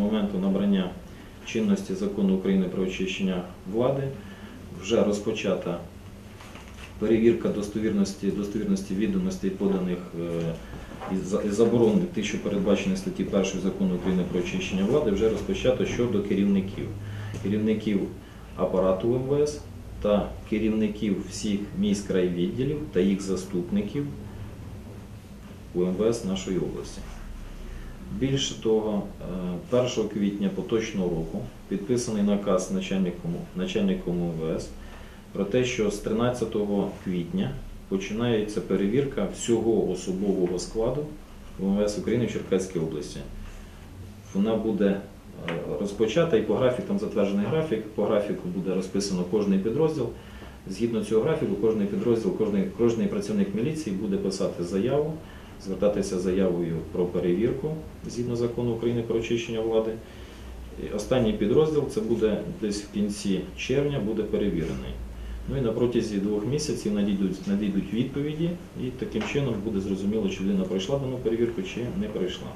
моменту набрання чинності закону України про очищення влади вже розпочата перевірка достовірності, достовірності відомостей, поданих е, із заборонених тих, що передбачені статті 1 закону України про очищення влади, вже розпочато щодо керівників. Керівників апарату МВС та керівників всіх міськ райвідділів та їх заступників у МВС нашої області. Більше того, е, 1 квітня поточного року підписаний наказ начальником, начальником МВС про те, що з 13 квітня починається перевірка всього особового складу МВС України в Черкаській області. Вона буде е, розпочата і по графікам затверджений графік. По графіку буде розписано кожний підрозділ. Згідно цього графіку, кожний підрозділ, кожний, кожний працівник міліції буде писати заяву, звертатися з заявою про перевірку згідно закону України про очищення влади. І Останній підрозділ це буде десь в кінці червня буде перевірений. Ну і на протязі двох місяців надійдуть, надійдуть відповіді, і таким чином буде зрозуміло, чи людина пройшла дану перевірку, чи не пройшла.